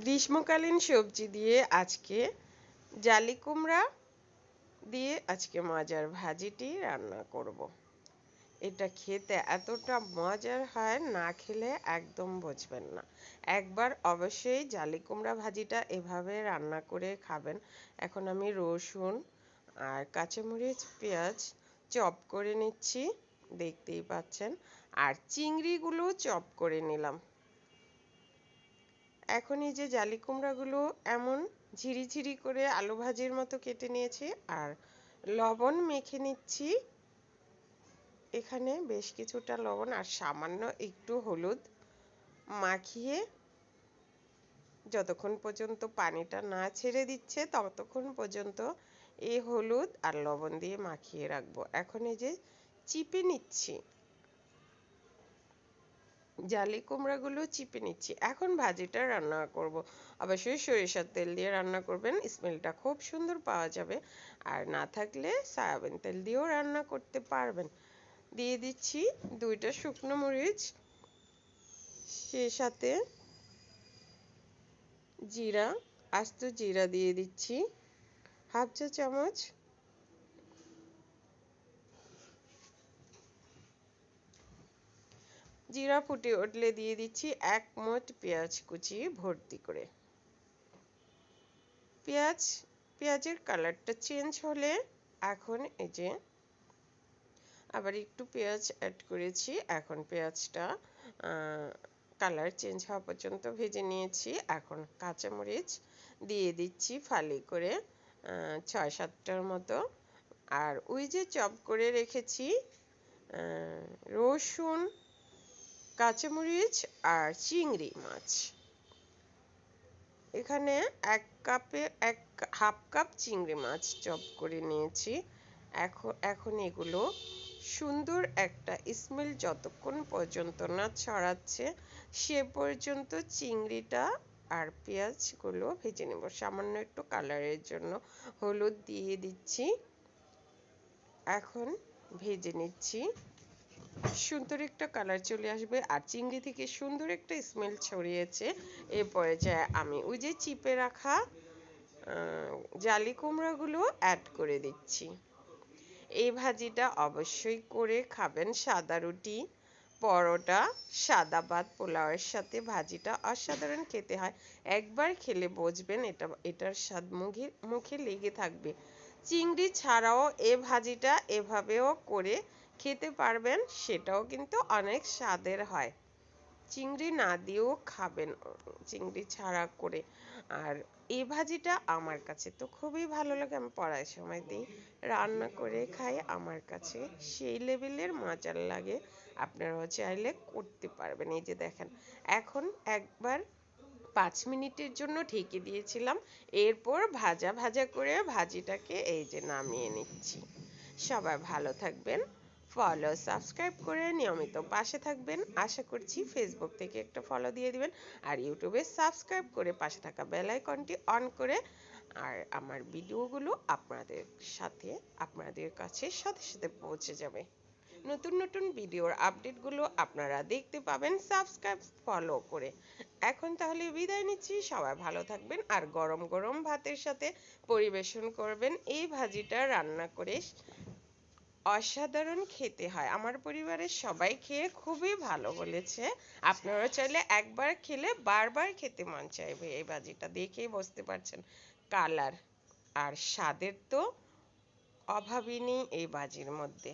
গ্রীষ্মকালীন সবজি দিয়ে আজকে জালি কুমড়া দিয়ে আজকে মজার ভাজিটি রান্না করব। এটা খেতে এতটা মজার হয়, না খেলে একদম বুঝবেন না। একবার অবশ্যই জালি কুমড়া ভাজিটা এভাবে রান্না করে খাবেন। এখন আমি রসুন আর কাঁচামরিচ, পেঁয়াজ চপ করে নিচ্ছি, দেখতেই পাচ্ছেন। আর চিংড়িগুলো চপ করে নিলাম। এখন এই যে জালি কুমড়াগুলো এমন ঝিরিঝিরি করে আলু ভাজির মতো কেটে নিয়েছি আর লবণ মেখে নিচ্ছি। এখানে বেশ কিছুটা লবণ আর সামান্য একটু হলুদ মাখিয়ে যতক্ষণ পর্যন্ত পানিটা না ছেড়ে দিচ্ছে ততক্ষণ পর্যন্ত এই হলুদ আর লবণ দিয়ে মাখিয়ে রাখব। এখন এই যে চিপে নিচ্ছি। জালি কুমড়াগুলো চিপে নিচ্ছি। এখন ভাজিটা রান্না করব। অবশ্যই সরিষার তেল দিয়ে রান্না করবেন, স্মেলটা খুব সুন্দর পাওয়া যাবে। আর না থাকলে সয়াবিন তেল দিয়েও রান্না করতে পারবেন। দিয়ে দিচ্ছি দুইটা শুকনো মরিচ সে সাথে জিরা, আস্ত জিরা দিয়ে দিচ্ছি। হাফ চা চামচ জিরা ফুটে উঠলে দিয়ে দিচ্ছি এক মোট পেঁয়াজ কুচি ভর্তি করে। পেঁয়াজ, পেঁয়াজের কালারটা চেঞ্জ হলে এখন এই যে আবার একটু পেঁয়াজ অ্যাড করেছি, এখন পেঁয়াজটা কালার চেঞ্জ হওয়া পর্যন্ত ভেজে নিয়েছি, এখন কাঁচামরিচ দিয়ে দিচ্ছি ফালি করে ছয় সাতটার মতো। আর ওই যে চপ করে রেখেছি রসুন কাঁচামরিচ আর চিংড়ি মাছ। এখানে এক কাপে, এক হাফ কাপ চিংড়ি মাছ চপ করে নিয়েছি। এখন এখন এগুলো সুন্দর একটা স্মেল যতক্ষণ পর্যন্ত না ছড়াচ্ছে, সে পর্যন্ত চিংড়িটা আর পেঁয়াজগুলো ভেজে নেব। সামান্য একটু কালারের জন্য হলুদ দিয়ে দিচ্ছি। এখন ভেজে নিচ্ছি। সুন্দর একটা কালার চলে আসবে আর চিংড়ি থেকে সুন্দর একটা স্মেল ছড়িয়েছে। এ পর্যায়ে আমি ওই যে চিপে রাখা জালি কুমড়াগুলো অ্যাড করে দিচ্ছি। এই ভাজিটা অবশ্যই করে খাবেন সাদা রুটি, পরোটা, সাদা ভাত, পোলাওয়ের সাথে। ভাজিটা অসাধারণ খেতে হয়। একবার খেলে বুঝবেন এটা, এটার স্বাদ মুখে মুখে লেগে থাকবে। চিংড়ি ছাড়াও এ ভাজিটা এভাবেও করে খেতে পারবেন, সেটাও কিন্তু অনেক স্বাদের হয়। চিংড়ি না দিয়েও খাবেন, চিংড়ি ছাড়া করে। আর এই ভাজিটা আমার কাছে তো খুবই ভালো লাগে, আমি পড়ার সময় দিই, রান্না করে খাই, আমার কাছে সেই লেভেলের মজার লাগে। আপনারাও চাইলে করতে পারবেন, এই যে দেখেন, এখন একবার পাঁচ মিনিটের জন্য ঢেকে দিয়েছিলাম, এরপর ভাজা ভাজা করে ভাজিটাকে এই যে নামিয়ে নিচ্ছি। সবাই ভালো থাকবেন। ফলো সাবস্ক্রাইব করে নিয়মিত পাশে থাকবেন। আশা করছি ফেসবুক থেকে একটা ফলো দিয়ে দিবেন। আর ইউটিউবে সাবস্ক্রাইব করে পাশে থাকা বেল আইকনটি অন করে আর আমার ভিডিওগুলো আপনাদের সাথে, আপনাদের কাছে সাথে সাথে পৌঁছে যাবে। নতুন নতুন ভিডিওর আপডেটগুলো আপনারা দেখতে পাবেন। সাবস্ক্রাইব ফলো করে। এখন তাহলে বিদায় নিচ্ছি। সবাই ভালো থাকবেন আর গরম গরম ভাতের সাথে পরিবেশন করবেন। এই ভাজিটা রান্না করে অসাধারণ খেতে হয়। আমার পরিবারের সবাই খেয়ে খুবই ভালো বলেছে। আপনারা চাইলে একবার খেলে বারবার খেতে মন চাইবে। এই ভাজিটা দেখেই বুঝতে পারছেন কালার আর স্বাদের তো অভাবই নেই এই বাজির মধ্যে।